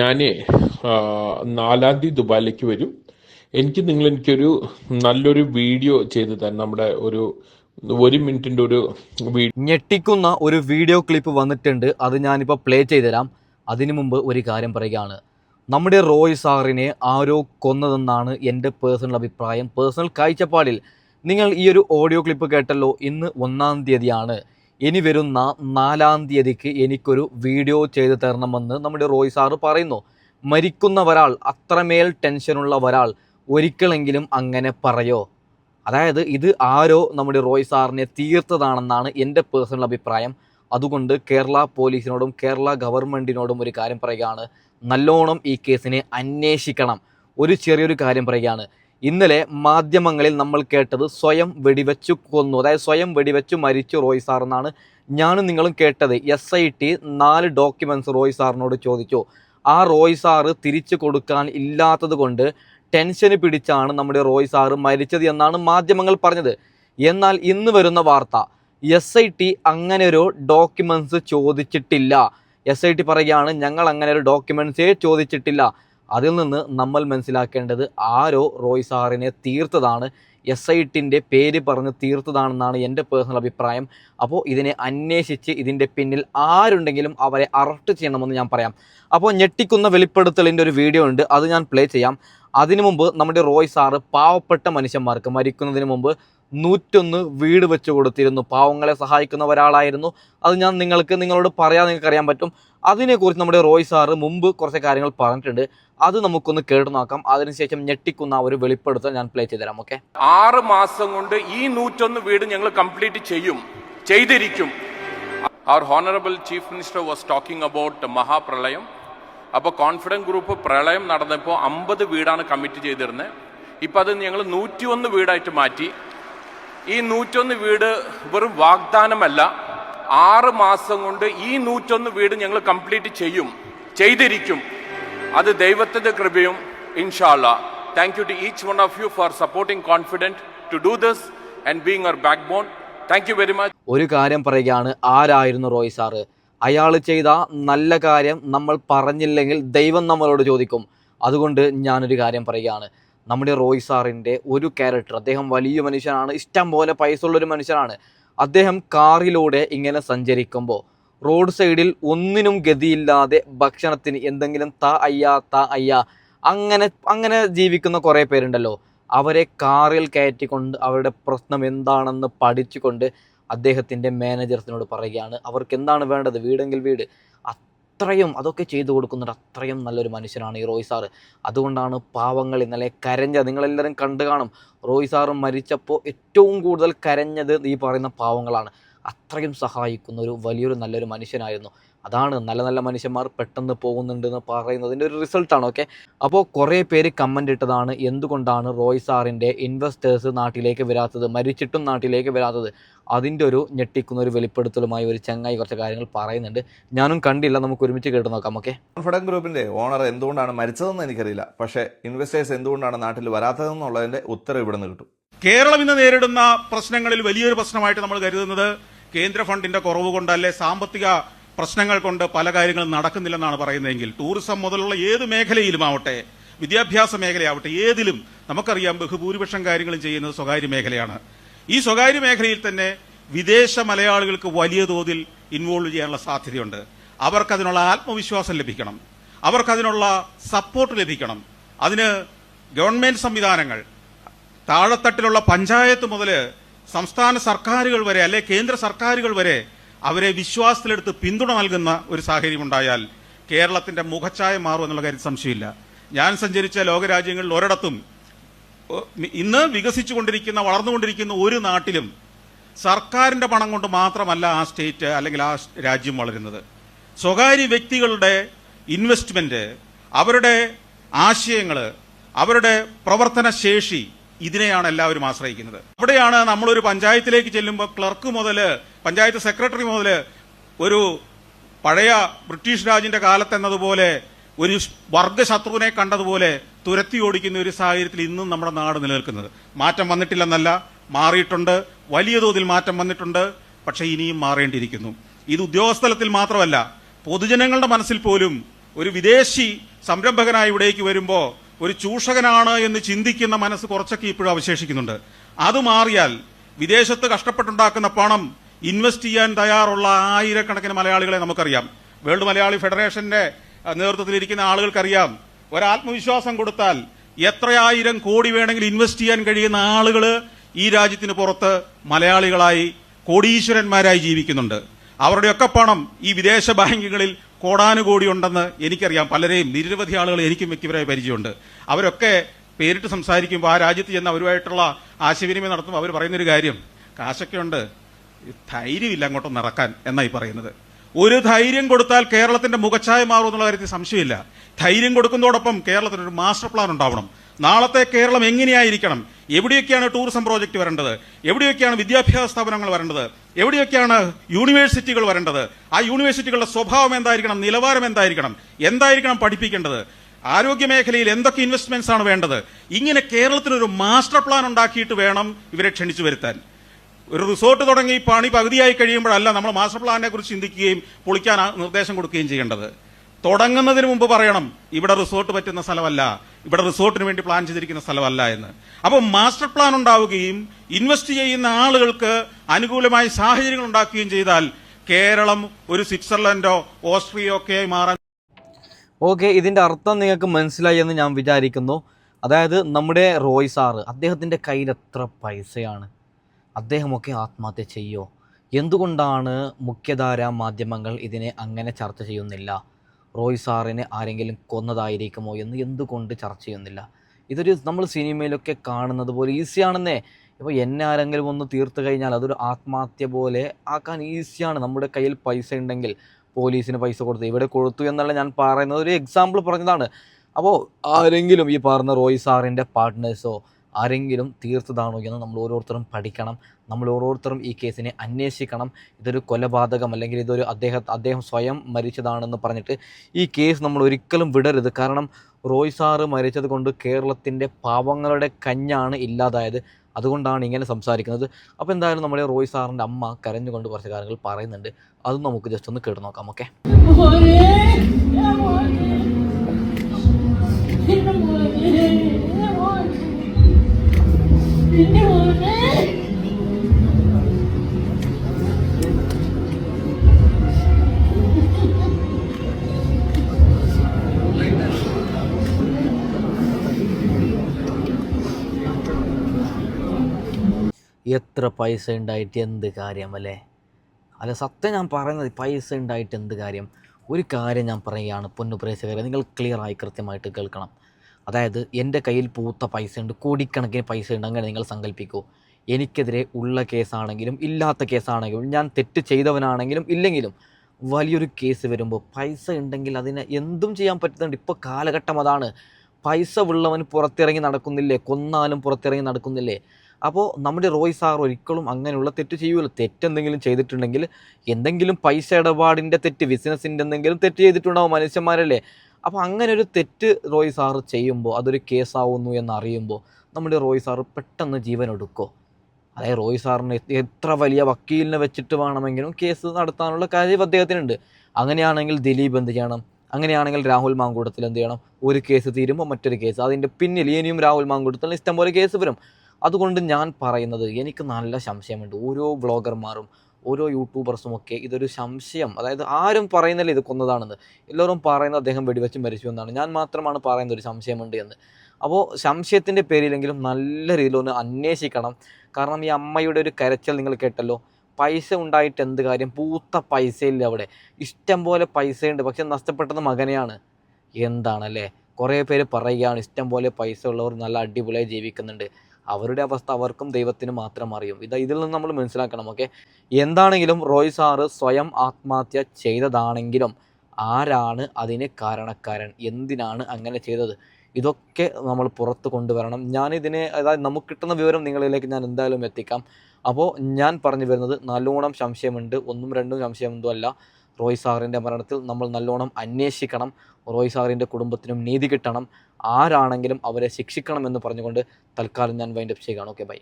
ഞാൻ നാലാം തീയതി ദുബായിലേക്ക് വരും. എനിക്ക് നിങ്ങൾ എനിക്കൊരു നല്ലൊരു വീഡിയോ ചെയ്ത് തരണം. നമ്മുടെ ഒരു ഒരു മിനിറ്റിന്റെ ഒരു ഞെട്ടിക്കുന്ന ഒരു വീഡിയോ ക്ലിപ്പ് വന്നിട്ടുണ്ട്. അത് ഞാനിപ്പോൾ പ്ലേ ചെയ്തുതരാം. അതിനു മുമ്പ് ഒരു കാര്യം പറയുകയാണ്. നമ്മുടെ റോയ് സാറിനെ ആരോ കൊന്നതെന്നാണ് എന്റെ പേഴ്സണൽ അഭിപ്രായം. പേഴ്സണൽ കാഴ്ചപ്പാടിൽ. നിങ്ങൾ ഈ ഒരു ഓഡിയോ ക്ലിപ്പ് കേട്ടല്ലോ. ഇന്ന് ഒന്നാം തീയതിയാണ്. ഇനി വരുന്ന നാലാം തീയതിക്ക് എനിക്കൊരു വീഡിയോ ചെയ്തു തരണമെന്ന് നമ്മുടെ റോയ് സാറ് പറയുന്നു. മരിക്കുന്ന ഒരാൾ അത്രമേൽ ടെൻഷനുള്ള ഒരാൾ ഒരിക്കലെങ്കിലും അങ്ങനെ പറയോ? അതായത് ഇത് ആരോ നമ്മുടെ റോയ് സാറിനെ തീർത്തതാണെന്നാണ് എന്റെ പേഴ്സണൽ അഭിപ്രായം. അതുകൊണ്ട് കേരള പോലീസിനോടും കേരള ഗവൺമെന്റിനോടും ഒരു കാര്യം പറയുകയാണ്. നല്ലോണം ഈ കേസിനെ അന്വേഷിക്കണം. ഒരു ചെറിയൊരു കാര്യം പറയുകയാണ്. ഇന്നലെ മാധ്യമങ്ങളിൽ നമ്മൾ കേട്ടത് സ്വയം വെടിവെച്ചു കൊന്നു. അതായത് സ്വയം വെടിവെച്ചു മരിച്ചു റോയ് സാർ എന്നാണ് ഞാനും നിങ്ങളും കേട്ടത്. എസ് ഐ ടി നാല് ഡോക്യുമെന്റ്സ് റോയ് സാറിനോട് ചോദിച്ചു. ആ റോയ് സാറ് തിരിച്ചു കൊടുക്കാൻ ഇല്ലാത്തത് കൊണ്ട് ടെൻഷന് പിടിച്ചാണ് നമ്മുടെ റോയ് സാറ് മരിച്ചത് എന്നാണ് മാധ്യമങ്ങൾ പറഞ്ഞത്. എന്നാൽ ഇന്ന് വരുന്ന വാർത്ത എസ് ഐ ടി അങ്ങനെ ഒരു ഡോക്യുമെന്റ്സ് ചോദിച്ചിട്ടില്ല. എസ് ഐ ടി പറയുകയാണ് ഞങ്ങൾ അങ്ങനെ ഒരു ഡോക്യുമെൻസേ ചോദിച്ചിട്ടില്ല. അതിൽ നിന്ന് നമ്മൾ മനസ്സിലാക്കേണ്ടത് ആരോ റോയ് സാറിനെ തീർത്തതാണ് എസ് ഐ ടിന്റെ പേര് പറഞ്ഞ് തീർത്തതാണെന്നാണ് എന്റെ പേഴ്സണൽ അഭിപ്രായം. അപ്പോൾ ഇതിനെ അന്വേഷിച്ച് ഇതിന്റെ പിന്നിൽ ആരുണ്ടെങ്കിലും അവരെ അറസ്റ്റ് ചെയ്യണമെന്ന് ഞാൻ പറയാം. അപ്പോൾ ഞെട്ടിക്കുന്ന വെളിപ്പെടുത്തലിന്റെ ഒരു വീഡിയോ ഉണ്ട് അത് ഞാൻ പ്ലേ ചെയ്യാം. അതിനു മുമ്പ് നമ്മുടെ റോയ് സാറ് പാവപ്പെട്ട മനുഷ്യന്മാർക്ക് മരിക്കുന്നതിന് മുമ്പ് നൂറ്റൊന്ന് വീട് വെച്ച് കൊടുത്തിരുന്നു. പാവങ്ങളെ സഹായിക്കുന്ന ഒരാളായിരുന്നു. അത് ഞാൻ നിങ്ങൾക്ക് നിങ്ങളോട് പറയാൻ നിങ്ങൾക്ക് അറിയാൻ പറ്റും. അതിനെക്കുറിച്ച് നമ്മുടെ റോയ് സാറ് മുമ്പ് കുറച്ച് കാര്യങ്ങൾ പറഞ്ഞിട്ടുണ്ട്. അത് നമുക്കൊന്ന് കേട്ടു നോക്കാം. അതിനുശേഷം ഞെട്ടിക്കുന്ന ഒരു വെളിപ്പെടുത്തൽ ഞാൻ പ്ലേ ചെയ്തുതരാം ഓക്കെ ആറ് മാസം കൊണ്ട് ഈ നൂറ്റൊന്ന് വീട് ഞങ്ങൾ കംപ്ലീറ്റ് ചെയ്യും. ചെയ്തിരിക്കും. അവർ honourable chief minister was talking about മഹാപ്രളയം. അപ്പോൾ കോൺഫിഡൻസ് ഗ്രൂപ്പ് പ്രളയം നടന്നപ്പോൾ അമ്പത് വീടാണ് കമ്മിറ്റ് ചെയ്തിരുന്നത് ഇപ്പം അത് ഞങ്ങൾ നൂറ്റിയൊന്ന് വീടായിട്ട് മാറ്റി. ഈ നൂറ്റൊന്ന് വീട് വെറും വാഗ്ദാനമല്ല. ആറ് മാസം കൊണ്ട് ഈ നൂറ്റൊന്ന് വീട് ഞങ്ങൾ കംപ്ലീറ്റ് ചെയ്യും. ചെയ്തിരിക്കും. അത് ദൈവത്തിന്റെ കൃപയും ഇൻഷാല്ല thank you to each one of you for supporting confident to do this and being our backbone thank you very much ഒരു കാര്യം പറയുകയാണ് ആരായിരുന്നു റോയ് സാറ്? അയാൾ ചെയ്ത നല്ല കാര്യം നമ്മൾ പറഞ്ഞില്ലെങ്കിൽ ദൈവം നമ്മളോട് ചോദിക്കും. അതുകൊണ്ട് ഞാനൊരു കാര്യം പറയുകയാണ്. നമ്മുടെ റോയ് സാറിന്റെ ഒരു ക്യാരക്ടർ അദ്ദേഹം വലിയ മനുഷ്യനാണ് ഇഷ്ടം പോലെ പൈസ ഉള്ളൊരു മനുഷ്യനാണ്. അദ്ദേഹം കാറിലൂടെ ഇങ്ങനെ സഞ്ചരിക്കുമ്പോൾ റോഡ് സൈഡിൽ ഒന്നിനും ഗതിയില്ലാതെ ഭക്ഷണത്തിന് എന്തെങ്കിലും ത അയ്യ ത അയ്യ അങ്ങനെ അങ്ങനെ ജീവിക്കുന്ന കുറേ പേരുണ്ടല്ലോ. അവരെ കാറിൽ കയറ്റിക്കൊണ്ട് അവരുടെ പ്രശ്നം എന്താണെന്ന് പഠിച്ചുകൊണ്ട് അദ്ദേഹത്തിന്റെ മാനേജർസിനോട് പറയുകയാണ് അവർക്ക് എന്താണ് വേണ്ടത്? വീടെങ്കിൽ വീട്. അത്രയും അതൊക്കെ ചെയ്തു കൊടുക്കുന്നുണ്ട്. അത്രയും നല്ലൊരു മനുഷ്യനാണ് ഈ റോയ് സാറ്. അതുകൊണ്ടാണ് പാവങ്ങൾ ഇന്നലെ കരഞ്ഞത്. നിങ്ങളെല്ലാവരും കണ്ടു കാണും. റോയ് സാറ് മരിച്ചപ്പോൾ ഏറ്റവും കൂടുതൽ കരഞ്ഞത് ഈ പറയുന്ന പാവങ്ങളാണ്. അത്രയും സഹായിക്കുന്ന ഒരു വലിയൊരു നല്ലൊരു മനുഷ്യനായിരുന്നു. അതാണ് നല്ല നല്ല മനുഷ്യന്മാർ പെട്ടെന്ന് പോകുന്നുണ്ടെന്ന് പറയുന്നതിന്റെ ഒരു റിസൾട്ടാണ് ഓക്കെ? അപ്പോൾ കുറേ പേര് കമന്റ് ഇട്ടതാണ് എന്തുകൊണ്ടാണ് റോയ് സാറിന്റെ ഇൻവെസ്റ്റേഴ്സ് നാട്ടിലേക്ക് വരാത്തത് മരിച്ചിട്ടും നാട്ടിലേക്ക് വരാത്തത്? അതിന്റെ ഒരു ഞെട്ടിക്കുന്ന ഒരു വെളിപ്പെടുത്തലുമായി ഒരു ചങ്ങായി കുറച്ച് കാര്യങ്ങൾ പറയുന്നുണ്ട്. ഞാനും കണ്ടില്ല നമുക്ക് ഒരുമിച്ച് കേട്ട് നോക്കാം ഓക്കെ? കോൺഫിഡൻ ഗ്രൂപ്പിന്റെ ഓണർ എന്തുകൊണ്ടാണ് മരിച്ചതെന്ന് എനിക്കറിയില്ല. പക്ഷേ ഇൻവെസ്റ്റേഴ്സ് എന്തുകൊണ്ടാണ് നാട്ടിൽ വരാത്തതെന്നുള്ളതിന്റെ ഉത്തരവ് ഇവിടെ നിന്ന് കിട്ടും. കേരളം ഇന്ന് നേരിടുന്ന പ്രശ്നങ്ങളിൽ വലിയൊരു പ്രശ്നമായിട്ട് നമ്മൾ കരുതുന്നത് കേന്ദ്ര ഫണ്ടിന്റെ കുറവ് കൊണ്ടല്ലേ അല്ലെ സാമ്പത്തിക പ്രശ്നങ്ങൾ കൊണ്ട് പല കാര്യങ്ങളും നടക്കുന്നില്ലെന്നാണ് പറയുന്നതെങ്കിൽ ടൂറിസം മുതലുള്ള ഏത് മേഖലയിലും ആവട്ടെ വിദ്യാഭ്യാസ മേഖലയാവട്ടെ ഏതിലും നമുക്കറിയാം ബഹുഭൂരിപക്ഷം കാര്യങ്ങളും ചെയ്യുന്നത് സ്വകാര്യ മേഖലയാണ്. ഈ സ്വകാര്യ മേഖലയിൽ തന്നെ വിദേശ മലയാളികൾക്ക് വലിയ തോതിൽ ഇൻവോൾവ് ചെയ്യാനുള്ള സാധ്യതയുണ്ട്. അവർക്കതിനുള്ള ആത്മവിശ്വാസം ലഭിക്കണം. അവർക്കതിനുള്ള സപ്പോർട്ട് ലഭിക്കണം. അതിന് ഗവൺമെന്റ് സംവിധാനങ്ങൾ താഴെത്തട്ടിലുള്ള പഞ്ചായത്ത് മുതൽ സംസ്ഥാന സർക്കാരുകൾ വരെ അല്ലെ കേന്ദ്ര സർക്കാരുകൾ വരെ അവരെ വിശ്വാസത്തിലെടുത്ത് പിന്തുണ നൽകുന്ന ഒരു സാഹചര്യം ഉണ്ടായാൽ കേരളത്തിന്റെ മുഖച്ഛായ മാറും എന്നുള്ള കാര്യം സംശയമില്ല. ഞാൻ സഞ്ചരിച്ച ലോകരാജ്യങ്ങളിൽ ഒരിടത്തും ഇന്ന് വികസിച്ചുകൊണ്ടിരിക്കുന്ന വളർന്നുകൊണ്ടിരിക്കുന്ന ഒരു നാട്ടിലും സർക്കാരിന്റെ പണം കൊണ്ട് മാത്രമല്ല ആ സ്റ്റേറ്റ് അല്ലെങ്കിൽ ആ രാജ്യം വളരുന്നത്. സ്വകാര്യ വ്യക്തികളുടെ ഇൻവെസ്റ്റ്മെന്റ് അവരുടെ ആശയങ്ങൾ അവരുടെ പ്രവർത്തന ശേഷി ഇതിനെയാണ് എല്ലാവരും ആശ്രയിക്കുന്നത്. അവിടെയാണ് നമ്മളൊരു പഞ്ചായത്തിലേക്ക് ചെല്ലുമ്പോൾ ക്ലർക്ക് മുതൽ പഞ്ചായത്ത് സെക്രട്ടറി മുതൽ ഒരു പഴയ ബ്രിട്ടീഷ് രാജിന്റെ കാലത്തെന്നതുപോലെ ഒരു വർഗശത്രുവിനെ കണ്ടതുപോലെ തുരത്തി ഓടിക്കുന്ന ഒരു സാഹചര്യത്തിൽ ഇന്നും നമ്മുടെ നാട് നിലനിൽക്കുന്നത്. മാറ്റം വന്നിട്ടില്ലെന്നല്ല മാറിയിട്ടുണ്ട്. വലിയ തോതിൽ മാറ്റം വന്നിട്ടുണ്ട്. പക്ഷേ ഇനിയും മാറേണ്ടിയിരിക്കുന്നു. ഇത് ഉദ്യോഗസ്ഥലത്തിൽ മാത്രമല്ല പൊതുജനങ്ങളുടെ മനസ്സിൽ പോലും ഒരു വിദേശി സംരംഭകനായി ഇവിടേക്ക് വരുമ്പോൾ ഒരു ചൂഷകനാണ് എന്ന് ചിന്തിക്കുന്ന മനസ്സ് കുറച്ചൊക്കെ ഇപ്പോഴും അവശേഷിക്കുന്നുണ്ട്. അത് മാറിയാൽ വിദേശത്ത് കഷ്ടപ്പെട്ടുണ്ടാക്കുന്ന പണം ഇൻവെസ്റ്റ് ചെയ്യാൻ തയ്യാറുള്ള ആയിരക്കണക്കിന് മലയാളികളെ നമുക്കറിയാം. വേൾഡ് മലയാളി ഫെഡറേഷന്റെ നേതൃത്വത്തിലിരിക്കുന്ന ആളുകൾക്കറിയാം ഒരാത്മവിശ്വാസം കൊടുത്താൽ എത്രയായിരം കോടി വേണമെങ്കിലും ഇൻവെസ്റ്റ് ചെയ്യാൻ കഴിയുന്ന ആളുകൾ ഈ രാജ്യത്തിന് പുറത്ത് മലയാളികളായി കോടീശ്വരന്മാരായി ജീവിക്കുന്നുണ്ട്. അവരുടെയൊക്കെ പണം ഈ വിദേശ ബാങ്കുകളിൽ കോടാനുകോടി ഉണ്ടെന്ന് എനിക്കറിയാം. പലരെയും നിരവധി ആളുകൾ എനിക്കും വ്യക്തിപരമായി പരിചയമുണ്ട്. അവരൊക്കെ പേരിട്ട് സംസാരിക്കുമ്പോൾ ആ രാജ്യത്ത് ചെന്ന് അവരുമായിട്ടുള്ള ആശയവിനിമയം നടത്തുമ്പോൾ അവർ പറയുന്നൊരു കാര്യം കാശൊക്കെ ഉണ്ട് ധൈര്യമില്ല അങ്ങോട്ടൊന്ന് ഇറക്കാൻ എന്നായി പറയുന്നത്. ഒരു ധൈര്യം കൊടുത്താൽ കേരളത്തിന്റെ മുഖച്ഛായ മാറും എന്നുള്ള കാര്യത്തിൽ സംശയമില്ല. ധൈര്യം കൊടുക്കുന്നതോടൊപ്പം കേരളത്തിന് ഒരു മാസ്റ്റർ പ്ലാൻ ഉണ്ടാവണം. നാളത്തെ കേരളം എങ്ങനെയായിരിക്കണം? എവിടെയൊക്കെയാണ് ടൂറിസം പ്രോജക്റ്റ് വരേണ്ടത്? എവിടെയൊക്കെയാണ് വിദ്യാഭ്യാസ സ്ഥാപനങ്ങൾ വരേണ്ടത്? എവിടെയൊക്കെയാണ് യൂണിവേഴ്സിറ്റികൾ വരേണ്ടത്? ആ യൂണിവേഴ്സിറ്റികളുടെ സ്വഭാവം എന്തായിരിക്കണം? നിലവാരം എന്തായിരിക്കണം? എന്തായിരിക്കണം പഠിപ്പിക്കേണ്ടത്? ആരോഗ്യ മേഖലയിൽ എന്തൊക്കെ ഇൻവെസ്റ്റ്മെന്റ്സ് ആണ് വേണ്ടത്? ഇങ്ങനെ കേരളത്തിനൊരു മാസ്റ്റർ പ്ലാൻ ഉണ്ടാക്കിയിട്ട് വേണം ഇവരെ ക്ഷണിച്ചു വരുത്താൻ. ഒരു റിസോർട്ട് തുടങ്ങി പണി പകുതിയായി കഴിയുമ്പോഴല്ല നമ്മൾ മാസ്റ്റർ പ്ലാനിനെ കുറിച്ച് ചിന്തിക്കുകയും പൊളിക്കാൻ നിർദ്ദേശം കൊടുക്കുകയും ചെയ്യേണ്ടത്. തുടങ്ങുന്നതിന് മുമ്പ് പറയണം ഇവിടെ റിസോർട്ട് പറ്റുന്ന സ്ഥലമല്ല ഇവിടെ റിസോർട്ടിന് വേണ്ടി പ്ലാൻ ചെയ്തിരിക്കുന്ന സ്ഥലമല്ല എന്ന്. അപ്പോൾ മാസ്റ്റർ പ്ലാൻ ഉണ്ടാവുകയും ഇൻവെസ്റ്റ് ചെയ്യുന്ന ആളുകൾക്ക് അനുകൂലമായ സാഹചര്യങ്ങൾ ഉണ്ടാക്കുകയും ചെയ്താൽ കേരളം ഒരു സ്വിറ്റ്സർലൻഡോ ഓസ്ട്രിയയോ ഒക്കെ ആയി മാറാൻ ഓക്കെ ഇതിന്റെ അർത്ഥം നിങ്ങൾക്ക് മനസ്സിലായി എന്ന് ഞാൻ വിചാരിക്കുന്നു. അതായത് നമ്മുടെ റോയ് സാറ് അദ്ദേഹത്തിന്റെ കയ്യിൽ എത്ര പൈസയാണ്? അദ്ദേഹമൊക്കെ ആത്മഹത്യ ചെയ്യോ? എന്തുകൊണ്ടാണ് മുഖ്യധാര മാധ്യമങ്ങൾ ഇതിനെ അങ്ങനെ ചർച്ച ചെയ്യുന്നില്ല? റോയ് സാറിനെ ആരെങ്കിലും കൊന്നതായിരിക്കുമോ എന്ന് എന്തുകൊണ്ട് ചർച്ച ചെയ്യുന്നില്ല? ഇതൊരു നമ്മൾ സിനിമയിലൊക്കെ കാണുന്നത് പോലെ ഈസിയാണെന്നേ. ഇപ്പോൾ എന്നെ ആരെങ്കിലും ഒന്ന് തീർത്ത് കഴിഞ്ഞാൽ അതൊരു ആത്മഹത്യ പോലെ ആക്കാൻ ഈസിയാണ്. നമ്മുടെ കയ്യിൽ പൈസ ഉണ്ടെങ്കിൽ പോലീസിന് പൈസ കൊടുത്ത് ഇവിടെ കൊടുത്തു എന്നല്ല ഞാൻ പറയുന്നത്. ഒരു എക്സാമ്പിൾ പറഞ്ഞതാണ്. അപ്പോൾ ആരെങ്കിലും ഈ പറഞ്ഞ റോയ് സാറിന്റെ പാർട്ട്നേഴ്സോ ആരെങ്കിലും തീർത്തതാണോ എന്ന് നമ്മൾ ഓരോരുത്തരും പഠിക്കണം. നമ്മൾ ഓരോരുത്തരും ഈ കേസിനെ അന്വേഷിക്കണം. ഇതൊരു കൊലപാതകം അല്ലെങ്കിൽ ഇതൊരു അദ്ദേഹം അദ്ദേഹം സ്വയം മരിച്ചതാണെന്ന് പറഞ്ഞിട്ട് ഈ കേസ് നമ്മൾ ഒരിക്കലും വിടരുത്. കാരണം റോയ് സാറ് മരിച്ചത് കൊണ്ട് കേരളത്തിന്റെ പാവങ്ങളുടെ കഞ്ഞാണ് ഇല്ലാതായത്. അതുകൊണ്ടാണ് ഇങ്ങനെ സംസാരിക്കുന്നത്. അപ്പോൾ എന്തായാലും നമ്മുടെ റോയ് സാറിന്റെ അമ്മ കരഞ്ഞുകൊണ്ട് കുറച്ച് കാര്യങ്ങൾ പറയുന്നുണ്ട്. അതും നമുക്ക് ജസ്റ്റ് ഒന്ന് കേട്ട് നോക്കാം. ഓക്കെ? എത്ര പൈസ ഉണ്ടായിട്ട് എന്ത് കാര്യം അല്ലേ? അല്ല സത്യം ഞാൻ പറയുന്നത് പൈസ ഉണ്ടായിട്ട് എന്ത് കാര്യം? ഒരു കാര്യം ഞാൻ പറയുകയാണ് പൊന്നു പ്രേക്ഷകരെ നിങ്ങൾ ക്ലിയറായി കൃത്യമായിട്ട് കേൾക്കണം. അതായത് എന്റെ കയ്യിൽ പൂത്ത പൈസ ഉണ്ട് കോടിക്കണക്കിന് പൈസ ഉണ്ട് അങ്ങനെ നിങ്ങൾ സങ്കല്പിക്കൂ. എനിക്കെതിരെ ഉള്ള കേസാണെങ്കിലും ഇല്ലാത്ത കേസാണെങ്കിലും ഞാൻ തെറ്റ് ചെയ്തവനാണെങ്കിലും ഇല്ലെങ്കിലും വലിയൊരു കേസ് വരുമ്പോൾ പൈസ ഉണ്ടെങ്കിൽ അതിനെ എന്തും ചെയ്യാൻ പറ്റുന്നുണ്ട്. ഇപ്പോൾ കാലഘട്ടം അതാണ്. പൈസ ഉള്ളവൻ പുറത്തിറങ്ങി നടക്കുന്നില്ലേ? കൊന്നാലും പുറത്തിറങ്ങി നടക്കുന്നില്ലേ? അപ്പോൾ നമ്മുടെ റോയ് സാർ ഒരിക്കലും അങ്ങനെയുള്ള തെറ്റ് ചെയ്യുമല്ലോ തെറ്റെന്തെങ്കിലും ചെയ്തിട്ടുണ്ടെങ്കിൽ എന്തെങ്കിലും പൈസ ഇടപാടിന്റെ തെറ്റ് ബിസിനസ്സിന്റെ എന്തെങ്കിലും തെറ്റ് ചെയ്തിട്ടുണ്ടാവും മനുഷ്യന്മാരല്ലേ? അപ്പോൾ അങ്ങനെ ഒരു തെറ്റ് റോയ് സാറ് ചെയ്യുമ്പോൾ അതൊരു കേസാവുന്നു എന്നറിയുമ്പോൾ നമ്മുടെ റോയ് സാറ് പെട്ടെന്ന് ജീവൻ എടുക്കുമോ അതായത് റോയ് സാറിന് എത്ര വലിയ വക്കീലിനെ വെച്ചിട്ട് വേണമെങ്കിലും കേസ് നടത്താനുള്ള കാര്യം അദ്ദേഹത്തിനുണ്ട്. അങ്ങനെയാണെങ്കിൽ ദിലീപ് എന്ത് ചെയ്യണം? അങ്ങനെയാണെങ്കിൽ രാഹുൽ മാങ്കൂടത്തിൽ എന്ത് ചെയ്യണം? ഒരു കേസ് തീരുമ്പോൾ മറ്റൊരു കേസ്. അതിന്റെ പിന്നിൽ ഇനിയും രാഹുൽ മാങ്കൂടത്തിൽ ഇഷ്ടംപോലെ കേസ് വരും. അതുകൊണ്ട് ഞാൻ പറയുന്നത് എനിക്ക് നല്ല സംശയമുണ്ട്. ഓരോ വ്ളോഗർമാരും ഓരോ യൂട്യൂബേഴ്സും ഒക്കെ ഇതൊരു സംശയം. അതായത് ആരും പറയുന്നില്ല ഇത് കൊന്നതാണെന്ന്. എല്ലാവരും പറയുന്നത് അദ്ദേഹം വെടിവെച്ച് മരിച്ചു എന്നാണ്. ഞാൻ മാത്രമാണ് പറയുന്നത് ഒരു സംശയമുണ്ട് എന്ന്. അപ്പോൾ സംശയത്തിന്റെ പേരിലെങ്കിലും നല്ല രീതിയിൽ ഒന്ന് അന്വേഷിക്കണം. കാരണം ഈ അമ്മയുടെ ഒരു കരച്ചൽ നിങ്ങൾ കേട്ടല്ലോ. പൈസ ഉണ്ടായിട്ട് എന്ത് കാര്യം? പൂത്ത പൈസയില്ല അവിടെ. ഇഷ്ടം പോലെ പൈസയുണ്ട്. പക്ഷെ നഷ്ടപ്പെട്ടത് മകനെയാണ്. എന്താണല്ലേ? കുറേ പേര് പറയുകയാണ് ഇഷ്ടം പോലെ പൈസ ഉള്ളവർ നല്ല അടിപൊളിയായി ജീവിക്കുന്നുണ്ട്. അവരുടെ അവസ്ഥ അവർക്കും ദൈവത്തിന് മാത്രം അറിയും. ഇത് ഇതിൽ നിന്ന് നമ്മൾ മനസ്സിലാക്കണം ഓക്കെ എന്താണെങ്കിലും റോയ് സാറ് സ്വയം ആത്മഹത്യ ചെയ്തതാണെങ്കിലും ആരാണ് അതിന് കാരണക്കാരൻ? എന്തിനാണ് അങ്ങനെ ചെയ്തത്? ഇതൊക്കെ നമ്മൾ പുറത്ത് കൊണ്ടുവരണം. ഞാനിതിനെ അതായത് നമുക്ക് കിട്ടുന്ന വിവരം നിങ്ങളിലേക്ക് ഞാൻ എന്തായാലും എത്തിക്കാം. അപ്പോൾ ഞാൻ പറഞ്ഞു വരുന്നത് നല്ലോണം സംശയമുണ്ട്. ഒന്നും രണ്ടും സംശയമൊന്നും അല്ല. റോയ് സാറിന്റെ മരണത്തിൽ നമ്മൾ നല്ലോണം അന്വേഷിക്കണം. റോയ് സാറിന്റെ കുടുംബത്തിനും നീതി കിട്ടണം. ആരാണെങ്കിലും അവരെ ശിക്ഷിക്കണം എന്ന് പറഞ്ഞുകൊണ്ട് തൽക്കാലം ഞാൻ വൈൻഡപ്പ് ചെയ്യുകയാണ്. Okay bye